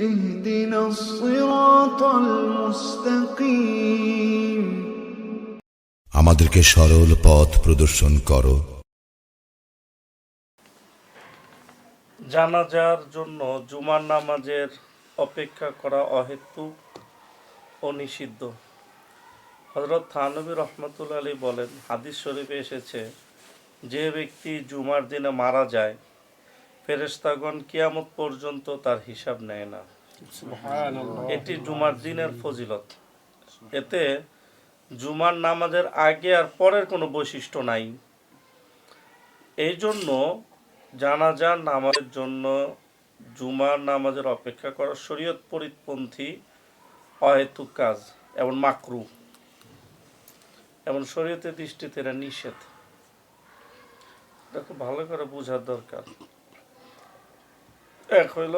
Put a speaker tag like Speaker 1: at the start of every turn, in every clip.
Speaker 1: اهدنا الصراط المستقيم
Speaker 2: আমাদেরকে সরল পথ প্রদর্শন করো
Speaker 3: জানাজার জন্য জুমার নামাজের অপেক্ষা করা অহেতুক ও নিষিদ্ধ হজরত থানবী রহমতুল্লা আলী বলেন হাদিস শরীফে এসেছে যে ব্যক্তি জুমার দিনে মারা যায় ফেরেশতাগণ কিয়ামত পর্যন্ত তার হিসাব নেয় না। এটি জুমার দিনের ফজিলত। এতে জুমার নামাজের আগে আর পরের কোনো বৈশিষ্ট্য নাই। এই জন্য জানাজার নামাজের জন্য জুমার নামাজের অপেক্ষা করা শরীয়ত পরিপন্থী অহেতুক কাজ এমন মাকরু। এমন শরীয়তের দৃষ্টিতে এরা নিষেধ। এটা খুব ভালো করে বোঝার দরকার। এক হইল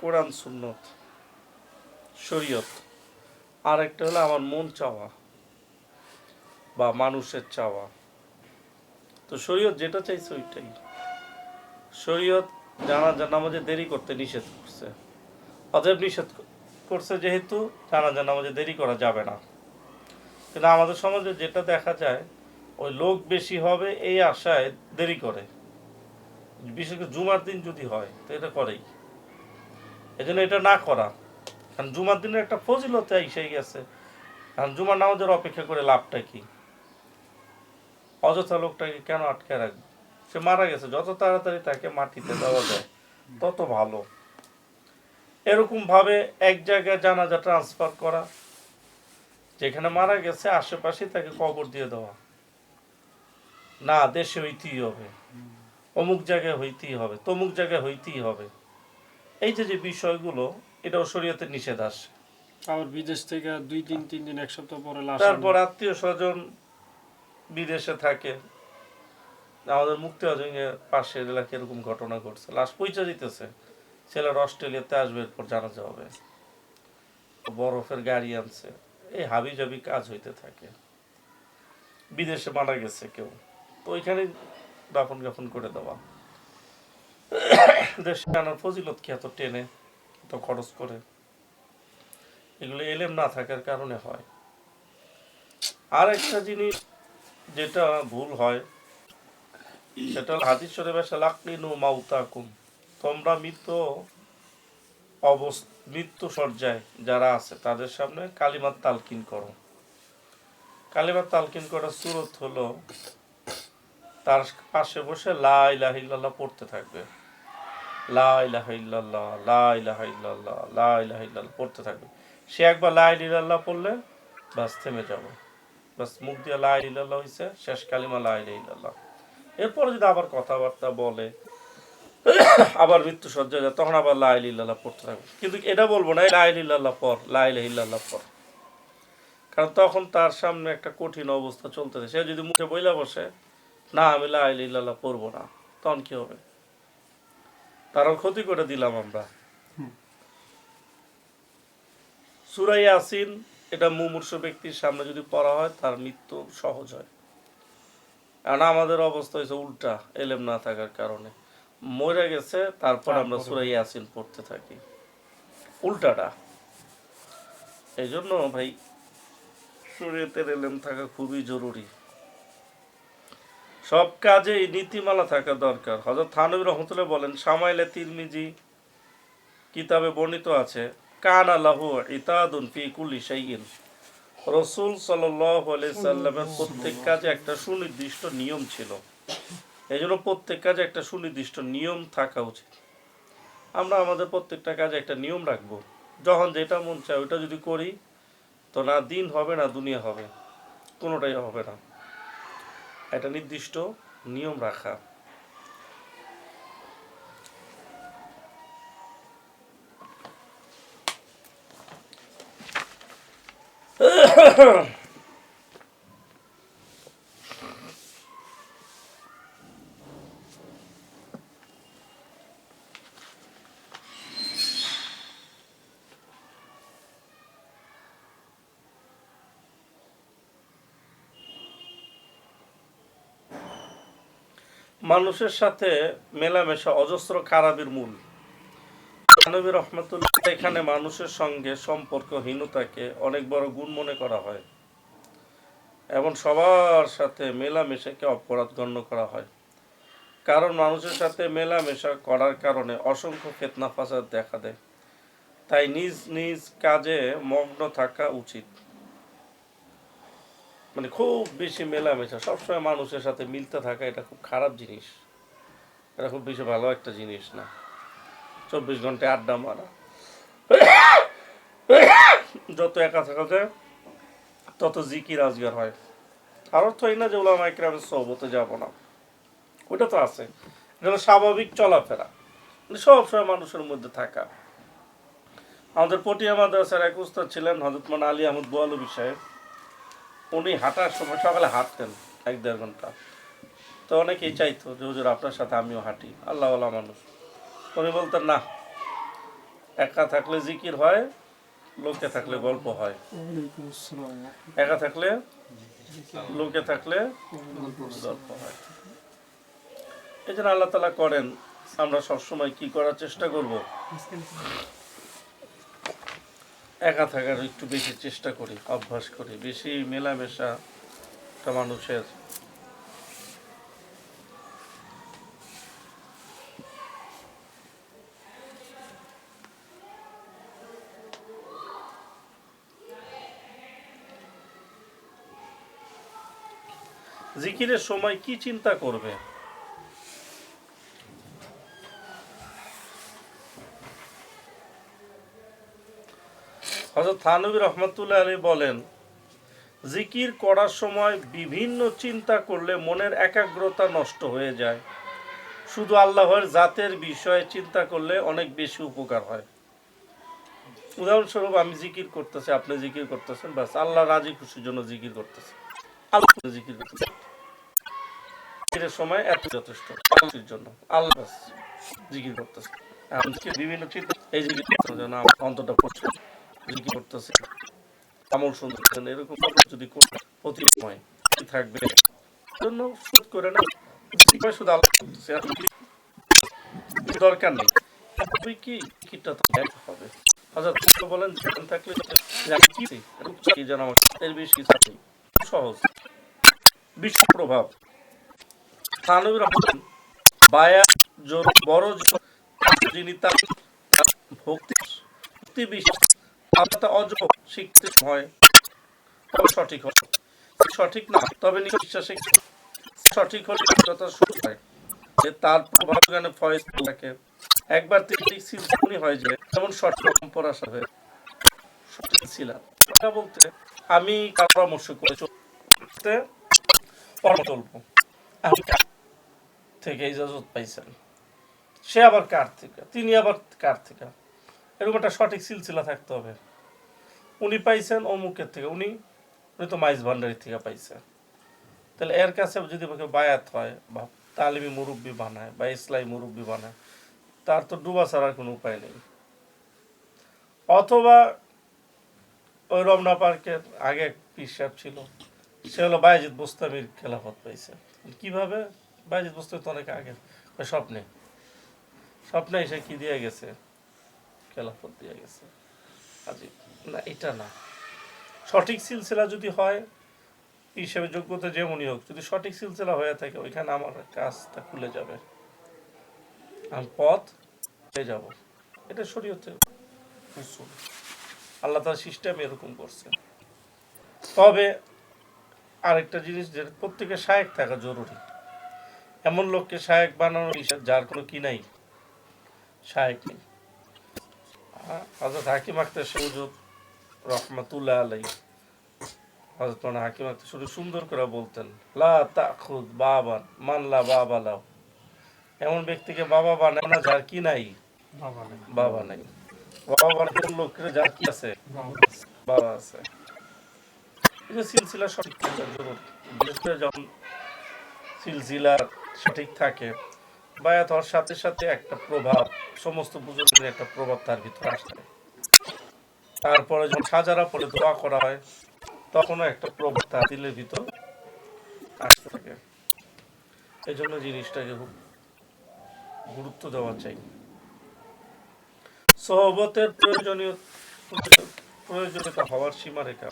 Speaker 3: কোরআন, সুন্নত, শরীয়ত। আর একটা হলো আমার মন চাওয়া বা মানুষের চাওয়া। তো শরীয়ত যেটা চাইছে ওইটাই। শরীয়ত জানাজা, নামাজে দেরি করতে নিষেধ করছে। অতএব নিষেধ করছে যেহেতু জানাজা, নামাজে দেরি করা যাবে না। কিন্তু আমাদের সমাজে যেটা দেখা যায়, ওই লোক বেশি হবে এই আশায় দেরি করে। বিশেষ করে জুমার দিন যদি হয়, তো এটা করেই। এই জন্য এটা না করা। কারণ জুমার দিনের একটা ফজিলতে এসে গেছে কারণ জুমার নামাজের অপেক্ষা করে লাভটা কি? অযথা লোকটাকে কেন আটকে রাখবে? সে মারা গেছে, যত তাড়াতাড়ি তাকে মাটিতে দেওয়া যায়, তত ভালো। এরকম ভাবে এক জায়গায় জানাজা ট্রান্সফার করা, যেখানে মারা গেছে আশেপাশে তাকে কবর দিয়ে দেওয়া। না, দেশে হইতেই হবে। অমুক জায়গায় হইতেই হবে, তমুক জায়গায় হইতেই হবে। এই যে যে বিষয়গুলো এটাও শরীয়তে নিষেধ আসে
Speaker 4: আবার বিদেশ থেকে দুই দিন তিন দিন এক সপ্তাহ পরে
Speaker 3: তারপর আত্মীয় স্বজন বিদেশে থাকে। আমাদের মুক্তি অজঙ্গের পাশের এলাকায় এরকম ঘটনা ঘটছে। লাশ পৌঁছে দিতেছে। ছেলের অস্ট্রেলিয়াতে আসবে এরপর জানা যাবে বরফের গাড়ি আনছে। এই হাবি জাবি কাজ হইতে থাকে। বিদেশে মারা গেছে কেউ। তো ওইখানে দাফন গাফন করে দেওয়া। দেশে আনার ফজিলত কি এত টেনে, এত খরচ করে? এগুলো এলেম না থাকার কারণে হয়। আর একটা জিনিস যেটা ভুল হয়, সেটা হাদিস শরীফে আসে লাকলিনু মাউতাকুম। তোমরা মৃত্যু অবস, মৃত্যু সজ্জায় যারা আছে, তাদের সামনে কালিমার তালকিন করো। কালিমার তালকিন করার সুরত হলো, তার পাশে বসে লা ইলাহা ইল্লাল্লাহ পড়তে থাকবে। লা ইলাহা ইল্লাল্লাহ লা ইলাহা ইল্লাল্লাহ লা ইলাহা ইল্লাল্লাহ পড়তে থাকবে সে একবার লা ইলাহা ইল্লাল্লাহ পড়লে বাস থেমে যাবে বাস মুখ দিয়ে লা ইলাহা ইল্লাল্লাহ শেষ কালিমা লা ইলাহা ইল্লাল্লাহ এরপরে যদি আবার কথাবার্তা বলে আবার মৃত্যু সজ্জা যায় তখন আবার লা ইলাহা ইল্লাল্লাহ পড়তে থাকবে কিন্তু এটা বলব না লা ইলাহা ইল্লাল্লাহ পর লা ইলাহা পর কারণ তখন তার সামনে একটা কঠিন অবস্থা চলতেছে সে যদি মুখে বইলা বসে না আমি লা ইলাহা ইল্লাল্লাহ পড়ব না তখন কি হবে তারও ক্ষতি করে দিলাম আমরা। সুরাই আসিন এটা মুমূর্ষ ব্যক্তির সামনে যদি পড়া হয় তার মৃত্যু সহজ হয়। কারণ আমাদের অবস্থা হয়েছে উল্টা এলেম না থাকার কারণে। মরে গেছে তারপর আমরা সুরাই আসিন পড়তে থাকি। উল্টাটা। এই জন্য ভাই শরীয়তের এলেম থাকা খুবই জরুরি। সব কাজে এই নীতিমালা থাকা দরকার। হজরত থানবী রহমতুল্লাহ বলেন সামাইলে তিরমিজি কিতাবে বর্ণিত আছে কান আল্লাহ ইতাদুন ফি কুল্লি শাইইন। রসুল সাল্লামের প্রত্যেক কাজে একটা সুনির্দিষ্ট নিয়ম ছিল। এই জন্য প্রত্যেক কাজে একটা সুনির্দিষ্ট নিয়ম থাকা উচিত। আমরা আমাদের প্রত্যেকটা কাজে একটা নিয়ম রাখব। যখন যেটা মন চায় ওইটা যদি করি তো না দিন হবে না দুনিয়া হবে। কোনোটাই হবে না। একটা নির্দিষ্ট নিয়ম রাখা। মানুষের সাথে মেলামেশা, অজস্র খারাপের মূল। নবী রহমতুল্লাহ এখানে মানুষের সঙ্গে সম্পর্কহীনতাকে অনেক বড় গুণ মনে করা হয় এবং সবার সাথে মেলামেশাকে অপরাধ গণ্য করা হয়। কারণ মানুষের সাথে মেলামেশা করার কারণে অসংখ্য ফেতনা ফাসাদ দেখা দেয়। তাই নিজ নিজ কাজে মগ্ন থাকা উচিত। মানে খুব বেশি মেলামেশা, সবসময় মানুষের সাথে মিলতে থাকা এটা খুব খারাপ জিনিস। এটা খুব বেশি ভালো একটা জিনিস না। চব্বিশ ঘন্টায় আড্ডা মারা। যত একা থাকা যায়, তত জিকির আজগার হয়। আর অর্থ এই না যে ওলামা একরামের সহবতে যাব না। ওটা তো আছে। এটা স্বাভাবিক চলাফেরা। মানে সবসময় মানুষের মধ্যে থাকা। আমাদের পটিয়া মাদ্রাসার এক উস্তাদ ছিলেন হজরত মান আলী আহমদ বোয়ালবি সাহেব। উনি হাঁটার সময় সকালে হাঁটতেন এক দেড় ঘণ্টা। তো অনেকেই চাইতো যে, হুজুর, আপনার সাথে আমিও হাঁটি। আল্লাহওয়ালা মানুষ। উনি বলতেন, না, একা থাকলে জিকির হয়, লোকে থাকলে গল্প হয়। একা থাকলে, লোকে থাকলে গল্প হয়। এই জন্য আল্লাহ তালা করেন, আমরা সবসময় কি করার চেষ্টা করব? একা থাকার একটু বেশি চেষ্টা করি, অভ্যাস করি। বেশি মেলামেশা একটা মানুষের জিকিরের সময় কি চিন্তা করবে? হজরত থানবী রহমতুল্লাহ আলী বলেন, জিকির করার সময় বিভিন্ন চিন্তা করলে মনের একাগ্রতা নষ্ট হয়ে যায়। শুধু আল্লাহর জাতের বিষয়ে চিন্তা করলে অনেক বেশি উপকার হয়। উদাহরণস্বরূপ, আমি জিকির করতেছি, আপনি জিকির করতেছেন বাস আল্লাহ রাজি খুশির জন্য জিকির করতেছে। আল্লাহ জিকির করতেছে। সময় এত যথেষ্ট জন্য। আল্লাহ জিকির করতেছে। বিভিন্ন চিন্তা এই জিকির যেন অন্তটা পড়ছে জিকির করতেছে? আমল সুন্দর এরকম যদি প্রতি সময় থাকবে? জন্য শোধ করে না শুধু আল্লাহ করতেছে। দরকার নেই তুই কি কিটা তো এক হবে। হযরত বলেন ধ্যান থাকলে কি কি যেন আমার এর কিছু নেই সহজ। বিশ্ব প্রভাব। থানবীর রহমান বায়া জোর, বড় যিনি তার ভক্তি ভক্তি বিশ্বাস আত্মা শিখতে হয় তবে সঠিক হয় সঠিক না, তবে বিশ্বাসে সঠিক হলে শুরু হয় যে তার প্রভাব জ্ঞানে ফয়েজ থাকে। একবার হয় যে, যেমন সঠিক কথা বলতে, আমি পরামর্শ আমি থেকে ইজাজত পাইছেন? সে আবার কার থেকে? তিনি আবার কার থেকে? এরকম একটা সঠিক সিলসিলা থাকতে হবে। উনি পাইছেন অমুকের থেকে, উনি উনি তো মাইজ ভান্ডারি থেকে পাইছেন। তাহলে এর কাছে যদি বায়াত হয় বা তালিমি মুরব্বী বানায় বা ইসলাই মুরব্বী বানায়, তার তো ডুবা ছাড়ার কোনো উপায় নেই। অথবা ওই রমনা পার্কের আগে এক পিস সাহেব ছিল, সে হলো বায়াজিৎ বুস্তামির খেলাফত পাইছে। কীভাবে? বায়াজিৎ বুস্তামি তো অনেক আগে স্বপ্নে। স্বপ্নে এসে কি দিয়ে গেছে? খেলাফত দিয়ে গেছে। আজি না, এটা না। সঠিক সিলসিলা যদি হয়, হিসেবে যোগ্যতা যেমনই হোক, যদি সঠিক সিলসিলা হয়ে থাকে, ওইখানে আমার কাজটা খুলে যাবে। আমি পথ পেয়ে যাব। এটা শরীয়তে আল্লাহ তার সিস্টেম এরকম করছে তবে আরেকটা জিনিস যে প্রত্যেকের শায়েক থাকা জরুরি। এমন লোককে শায়েক বানানো যার কোনো কি নাই। শায়েক নেই। হজরত হাকিম আক্তার সৌজুদ রহমাতুল্লাহ আলাই হজরত মানে হাকিম আক্তার শুধু সুন্দর করে বলতেন লা তাখুদ বাবান মানলা বাবা লাও এমন ব্যক্তিকে বাবা বানায় না যার কি নাই? বাবা নাই। বাবা বানানোর লোকের যার কি আছে? বাবা আছে। এই সিলসিলা সঠিক থাকা জরুরি বিশেষ করে যখন সিলসিলা সঠিক থাকে বায়াত হওয়ার সাথে সাথে একটা প্রভাব, সমস্ত বুজুর্গের একটা প্রভাব তার ভিতরে আসে তারপরে যখন সাজারা পরে দোয়া করা হয়, তখনও একটা প্রভাব তার দিলের ভিতর আসতে থাকে। এই জন্য জিনিসটাকে খুব গুরুত্ব দেওয়া চাই। সহবতের প্রয়োজনীয়, প্রয়োজনীয়তা হওয়ার সীমারেখা।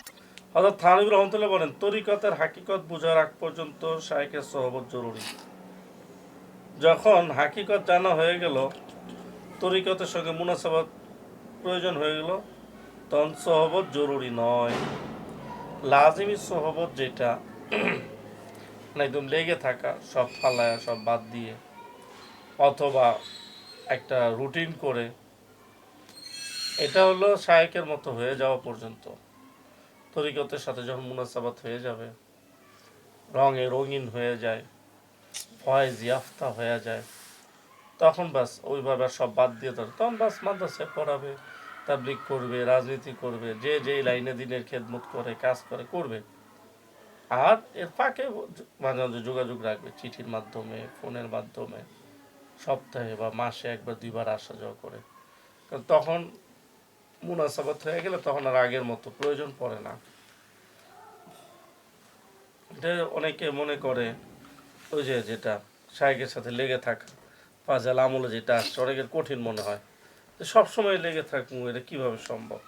Speaker 3: অর্থাৎ থানবির রহমতুল্লাহ বলেন, তরিকতের হাকিকত বোঝার আগ পর্যন্ত শায়েকের সহবত জরুরি। যখন হাকিকত জানা হয়ে গেল, তরিকতের সঙ্গে মুনাসাবাদ প্রয়োজন হয়ে গেল, তখন সহবত জরুরি নয়। লাজিমি সহবত যেটা একদম লেগে থাকা, সব ফালায়া, সব বাদ দিয়ে, অথবা একটা রুটিন করে, এটা হলো শায়েকের মতো হয়ে যাওয়া পর্যন্ত। তরিকতের সাথে যখন মুনাসাবাত হয়ে যাবে, রঙে রঙিন হয়ে যায় ফয়েজ ইয়াফতা হয়ে যায়। তখন বাস ওইভাবে সব বাদ দিয়ে দেবে তখন বাস মাদ্রাসায় পড়াবে তাবলিক করবে, রাজনীতি করবে, যে যেই লাইনে দিনের খেদমত করে, কাজ করে, করবে। আর এর ফাঁকে মাঝে মাঝে যোগাযোগ রাখবে চিঠির মাধ্যমে, ফোনের মাধ্যমে, সপ্তাহে বা মাসে একবার, দুইবার আসা যাওয়া করে। কারণ তখন মুনাসাবাত হয়ে গেলে তখন আর আগের মতো প্রয়োজন পড়ে না। এটা অনেকে মনে করে ওই যে যেটা শায়েকের সাথে লেগে থাকা ফাজাল আমলে যেটা আসছে, অনেকের কঠিন মনে হয়। তো সবসময় লেগে থাকুন এটা কীভাবে সম্ভব?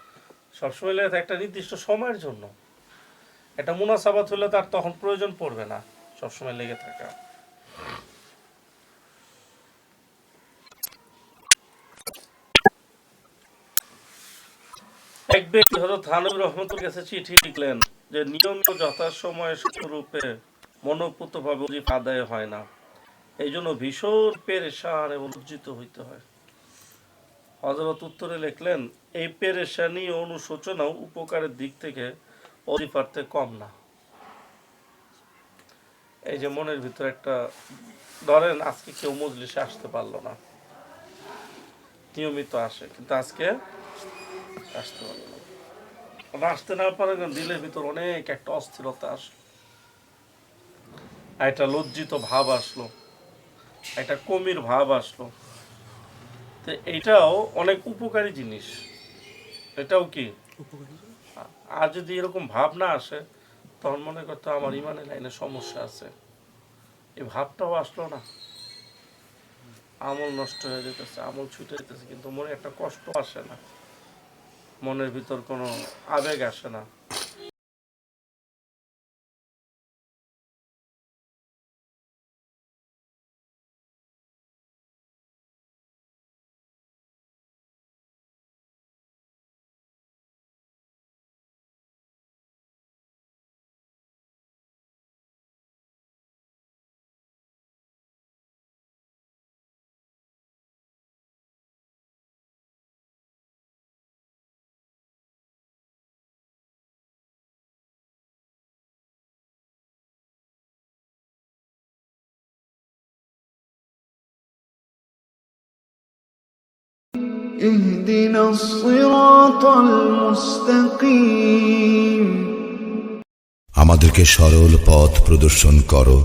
Speaker 3: সবসময় লেগে থাকে একটা নির্দিষ্ট সময়ের জন্য। একটা মুনাসাবাত হলে তার তখন প্রয়োজন পড়বে না, সবসময় লেগে থাকা। এক ব্যক্তি হজরত হানুর রহমতুল কাছে চিঠি লিখলেন যে নিয়মিত যথাসময়ে রূপে মনোপুতভাবে অজিফ আদায় হয় না। এই জন্য ভীষণ পেরেশান এবং লজ্জিত হইতে হয়। হজরত উত্তরে লিখলেন, এই পেরেশানি অনুশোচনাও উপকারের দিক থেকে অজিফার্থে কম না। এই যে মনের ভিতরে একটা, ধরেন আজকে কেউ মজলিসে আসতে পারল না। নিয়মিত আসে, কিন্তু আজকে আসতে পারল না। আসতে না পারে দিলের ভিতর অনেক একটা অস্থিরতা আর একটা লজ্জিত ভাব আসলো একটা কমির ভাব আসলো। তো এটাও অনেক উপকারী জিনিস। এটাও কি? আর যদি এরকম ভাব না আসে তখন মনে করতো আমার ইমানের লাইনে সমস্যা আছে। এই ভাবটাও আসলো না। আমল নষ্ট হয়ে যেতেছে আমল ছুটে যেতেছে কিন্তু মনে একটা কষ্ট আসে না। মনের ভিতর কোনো আবেগ আসে না।
Speaker 1: اهدنا الصراط المستقيم
Speaker 2: আমাদেরকে সরল পথ প্রদর্শন করো